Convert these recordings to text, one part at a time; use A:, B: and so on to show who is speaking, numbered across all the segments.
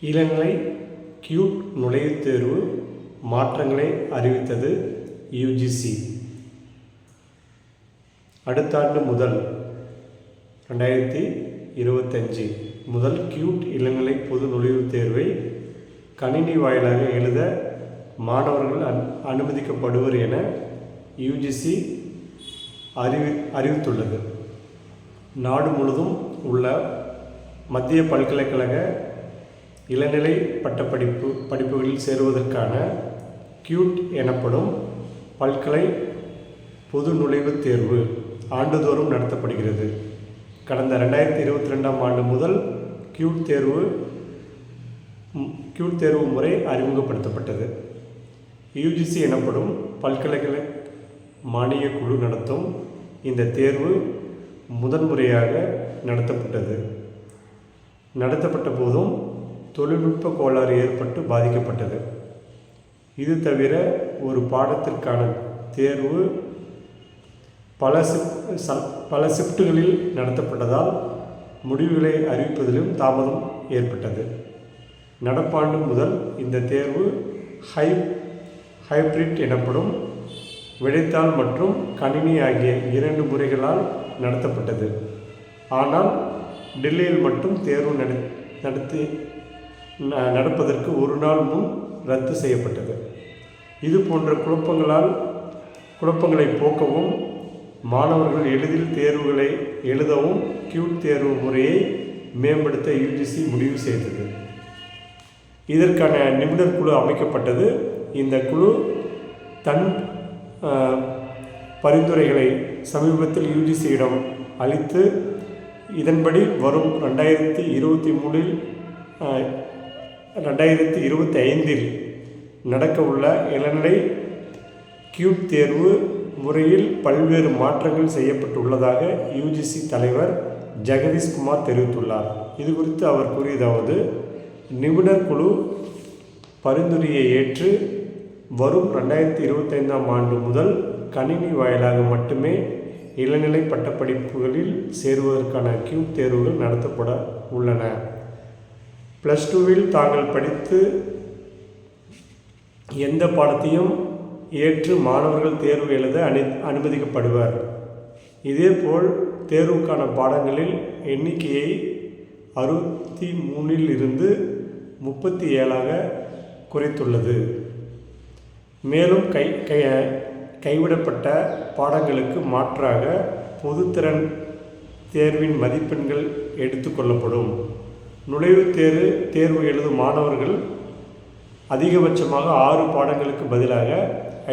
A: இளநிலை கியூட் நுழைவுத் தேர்வு மாற்றங்களை அறிவித்தது யுஜிசி அடுத்த ஆண்டு முதல் ரெண்டாயிரத்தி இருபத்தஞ்சு முதல் கியூட் இளநிலை பொது நுழைவுத் தேர்வை கணினி வாயிலாக எழுத மாணவர்கள் அன் அனுமதிக்கப்படுவர் என யுஜிசி அறிவி அறிவித்துள்ளது. நாடு முழுதும் உள்ள மத்திய பல்கலைக்கழக இளநிலை பட்டப்படிப்பு படிப்புகளில் சேருவதற்கான கியூட் எனப்படும் பல்கலை பொது நுழைவுத் தேர்வு ஆண்டுதோறும் நடத்தப்படுகிறது. கடந்த ரெண்டாயிரத்தி இருபத்தி ரெண்டாம் ஆண்டு முதல் கியூட் தேர்வு கியூட் தேர்வு முறை அறிமுகப்படுத்தப்பட்டது. யுஜிசி எனப்படும் பல்கலைக்கழக மானியக் குழு நடத்தும் இந்த தேர்வு முதன்முறையாக நடத்தப்பட்டது. நடத்தப்பட்ட போதும் தொழில்நுட்ப கோளாறு ஏற்பட்டு பாதிக்கப்பட்டது. இது தவிர ஒரு பாடத்திற்கான தேர்வு பல சிப் ச- பல ஷிஃப்ட்டுகளில் நடத்தப்பட்டதால் முடிவுகளை அறிவிப்பதிலும் தாமதம் ஏற்பட்டது. நடப்பாண்டு முதல் இந்த தேர்வு ஹை ஹைப்ரிட் எனப்படும் விடைத்தாள் மற்றும் கணினி ஆகிய இரண்டு முறைகளால் நடத்தப்பட்டது. ஆனால் டெல்லியில் மட்டும் தேர்வு நட நடத்தி நடப்பதற்கு ஒரு நாள் முன் ரத்து செய்யப்பட்டது. இது போன்ற குழப்பங்களால் குழப்பங்களை போக்கவும் மாணவர்கள் எளிதில் தேர்வுகளை எழுதவும் கியூட் தேர்வு முறையை மேம்படுத்த யுஜிசி முடிவு செய்தது. இதற்கான நிபுணர் குழு அமைக்கப்பட்டது. இந்த குழு தன் பரிந்துரைகளை சமீபத்தில் யுஜிசியிடம் அளித்து இதன்படி வரும் ரெண்டாயிரத்தி இருபத்தி மூணில் ரெண்டாயிரத்தி இருபத்தி ஐந்தில் நடக்கவுள்ள இளநிலை கியூப் தேர்வு முறையில் பல்வேறு மாற்றங்கள் செய்யப்பட்டுள்ளதாக யூஜிசி தலைவர் ஜெகதீஷ்குமார் தெரிவித்துள்ளார். இது குறித்து அவர் கூறியதாவது நிபுணர் குழு பரிந்துரையை ஏற்று வரும் ரெண்டாயிரத்தி இருபத்தைந்தாம் ஆண்டு முதல் கணினி வாயிலாக மட்டுமே இளநிலை பட்டப்படிப்புகளில் சேருவதற்கான கியூப் தேர்வுகள் நடத்தப்பட உள்ளன. ப்ளஸ் டூவில் தாங்கள் படித்து எந்த பாடத்தையும் ஏற்று மாணவர்கள் தேர்வு எழுத அனு அனுமதிக்கப்படுவர். இதேபோல் தேர்வுக்கான பாடங்களில் எண்ணிக்கையை அறுபத்தி மூணில் இருந்து முப்பத்தி ஏழாக குறைத்துள்ளது. மேலும் கை கை கைவிடப்பட்ட பாடங்களுக்கு மாற்றாக பொதுத்திறன் தேர்வின் மதிப்பெண்கள் எடுத்துக்கொள்ளப்படும் நுழைவுத் தேர்வு தேர்வு எழுதும் மாணவர்கள் அதிகபட்சமாக ஆறு பாடங்களுக்கு பதிலாக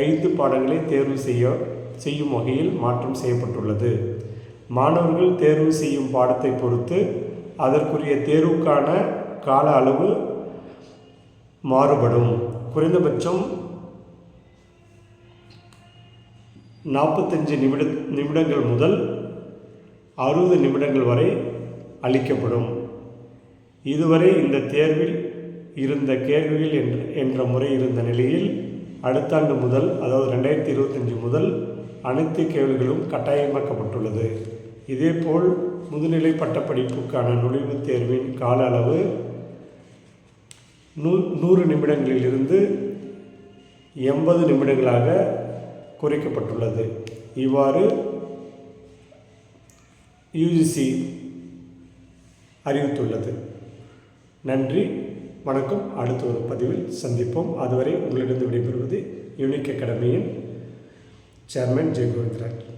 A: ஐந்து பாடங்களை தேர்வு செய்ய செய்யும் வகையில் மாற்றம் செய்யப்பட்டுள்ளது. மாணவர்கள் தேர்வு செய்யும் பாடத்தை பொறுத்து அதற்குரிய தேர்வுக்கான கால அளவு மாறுபடும். குறைந்தபட்சம் நாற்பத்தஞ்சு நிமிட நிமிடங்கள் முதல் அறுபது நிமிடங்கள் வரை அளிக்கப்படும். இதுவரை இந்த தேர்வில் இருந்த கேள்விகள் என்ற என்ற முறை இருந்த நிலையில் அடுத்த ஆண்டு முதல் அதாவது ரெண்டாயிரத்தி இருபத்தஞ்சி முதல் அனைத்து கேள்விகளும் கட்டாயமாக்கப்பட்டுள்ளது. இதேபோல் முதுநிலை பட்டப்படிப்புக்கான நுழைவுத் தேர்வின் கால அளவு நூ நூறு நிமிடங்களிலிருந்து எண்பது நிமிடங்களாக குறைக்கப்பட்டுள்ளது. இவ்வாறு யுஜிசி அறிவித்துள்ளது. நன்றி. வணக்கம். அடுத்த ஒரு பதிவில் சந்திப்போம். அதுவரை உங்களிடம் விடைபெறுவது யூனிக் அகாடமியின் சேர்மன் ஜெயகோவிந்தராஜ்.